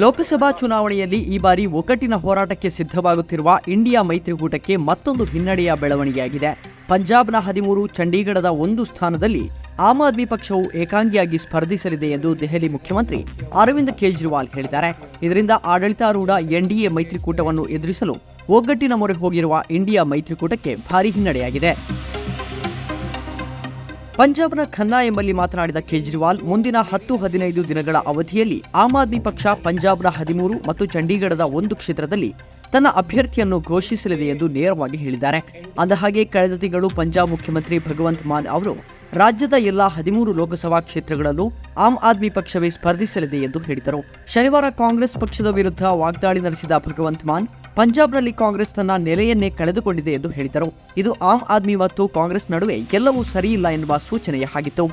ಲೋಕಸಭಾ ಚುನಾವಣೆಯಲ್ಲಿ ಈ ಬಾರಿ ಒಗ್ಗಟ್ಟಿನ ಹೋರಾಟಕ್ಕೆ ಸಿದ್ಧವಾಗುತ್ತಿರುವ ಇಂಡಿಯಾ ಮೈತ್ರಿಕೂಟಕ್ಕೆ ಮತ್ತೊಂದು ಹಿನ್ನಡೆಯ ಬೆಳವಣಿಗೆಯಾಗಿದೆ. ಪಂಜಾಬ್ನ ಹದಿಮೂರು, ಚಂಡೀಗಢದ ಒಂದು ಸ್ಥಾನದಲ್ಲಿ ಆಮ್ ಆದ್ಮಿ ಪಕ್ಷವು ಏಕಾಂಗಿಯಾಗಿ ಸ್ಪರ್ಧಿಸಲಿದೆ ಎಂದು ದೆಹಲಿ ಮುಖ್ಯಮಂತ್ರಿ ಅರವಿಂದ್ ಕೇಜ್ರಿವಾಲ್ ಹೇಳಿದ್ದಾರೆ. ಇದರಿಂದ ಆಡಳಿತಾರೂಢ ಎನ್ಡಿಎ ಮೈತ್ರಿಕೂಟವನ್ನು ಎದುರಿಸಲು ಒಗ್ಗಟ್ಟಿನ ಮೊರೆ ಹೋಗಿರುವ ಇಂಡಿಯಾ ಮೈತ್ರಿಕೂಟಕ್ಕೆ ಭಾರೀ ಹಿನ್ನಡೆಯಾಗಿದೆ. ಪಂಜಾಬ್ನ ಖನ್ನಾ ಎಂಬಲ್ಲಿ ಮಾತನಾಡಿದ ಕೇಜ್ರಿವಾಲ್, ಮುಂದಿನ ಹತ್ತು ಹದಿನೈದು ದಿನಗಳ ಅವಧಿಯಲ್ಲಿ ಆಮ್ ಆದ್ಮಿ ಪಕ್ಷ ಪಂಜಾಬ್ನ ಹದಿಮೂರು ಮತ್ತು ಚಂಡೀಗಢದ ಒಂದು ಕ್ಷೇತ್ರದಲ್ಲಿ ತನ್ನ ಅಭ್ಯರ್ಥಿಯನ್ನು ಘೋಷಿಸಲಿದೆ ಎಂದು ನೇರವಾಗಿ ಹೇಳಿದ್ದಾರೆ. ಅಂದಹಾಗೆ ಕಳೆದ ತಿಂಗಳು ಪಂಜಾಬ್ ಮುಖ್ಯಮಂತ್ರಿ ಭಗವಂತ್ ಮಾನ್ ಅವರು ರಾಜ್ಯದ ಎಲ್ಲಾ ಹದಿಮೂರು ಲೋಕಸಭಾ ಕ್ಷೇತ್ರಗಳಲ್ಲೂ ಆಮ್ ಆದ್ಮಿ ಪಕ್ಷವೇ ಸ್ಪರ್ಧಿಸಲಿದೆ ಎಂದು ಹೇಳಿದರು. ಶನಿವಾರ ಕಾಂಗ್ರೆಸ್ ಪಕ್ಷದ ವಿರುದ್ಧ ವಾಗ್ದಾಳಿ ನಡೆಸಿದ ಭಗವಂತ್ ಮಾನ್ ಪಂಜಾಬ್ನಲ್ಲಿ ಕಾಂಗ್ರೆಸ್ ತನ್ನ ನೆಲೆಯನ್ನೇ ಕಳೆದುಕೊಂಡಿದೆ ಎಂದು ಹೇಳಿದರು. ಇದು ಆಮ್ ಆದ್ಮಿ ಮತ್ತು ಕಾಂಗ್ರೆಸ್ ನಡುವೆ ಎಲ್ಲವೂ ಸರಿಯಿಲ್ಲ ಎನ್ನುವ ಸೂಚನೆಯ ಹಾಗಿತ್ತು.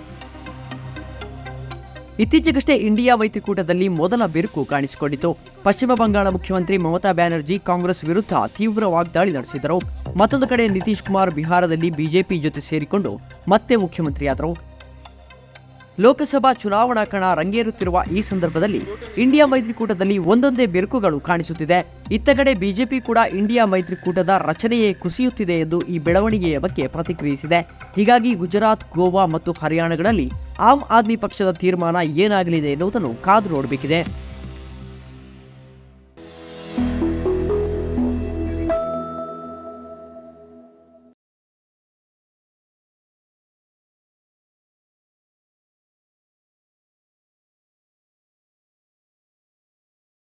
ಇತ್ತೀಚೆಗಷ್ಟೇ ಇಂಡಿಯಾ ಮೈತ್ರಿಕೂಟದಲ್ಲಿ ಮೊದಲ ಬಿರುಕು ಕಾಣಿಸಿಕೊಂಡಿತು. ಪಶ್ಚಿಮ ಬಂಗಾಳ ಮುಖ್ಯಮಂತ್ರಿ ಮಮತಾ ಬ್ಯಾನರ್ಜಿ ಕಾಂಗ್ರೆಸ್ ವಿರುದ್ಧ ತೀವ್ರ ವಾಗ್ದಾಳಿ ನಡೆಸಿದರು. ಮತ್ತೊಂದು ಕಡೆ ನಿತೀಶ್ ಕುಮಾರ್ ಬಿಹಾರದಲ್ಲಿ ಬಿಜೆಪಿ ಜೊತೆ ಸೇರಿಕೊಂಡು ಮತ್ತೆ ಮುಖ್ಯಮಂತ್ರಿಯಾದರು. ಲೋಕಸಭಾ ಚುನಾವಣಾ ಕಣ ರಂಗೇರುತ್ತಿರುವ ಈ ಸಂದರ್ಭದಲ್ಲಿ ಇಂಡಿಯಾ ಮೈತ್ರಿಕೂಟದಲ್ಲಿ ಒಂದೊಂದೇ ಬಿರುಕುಗಳು ಕಾಣಿಸುತ್ತಿದೆ. ಇತ್ತಗಡೆ ಬಿಜೆಪಿ ಕೂಡ ಇಂಡಿಯಾ ಮೈತ್ರಿಕೂಟದ ರಚನೆಯೇ ಕುಸಿಯುತ್ತಿದೆ ಎಂದು ಈ ಬೆಳವಣಿಗೆಯ ಬಗ್ಗೆ ಪ್ರತಿಕ್ರಿಯಿಸಿದೆ. ಹೀಗಾಗಿ ಗುಜರಾತ್, ಗೋವಾ ಮತ್ತು ಹರಿಯಾಣಗಳಲ್ಲಿ ಆಮ್ ಆದ್ಮಿ ಪಕ್ಷದ ತೀರ್ಮಾನ ಏನಾಗಲಿದೆ ಎನ್ನುವುದನ್ನು ಕಾದು ನೋಡಬೇಕಿದೆ.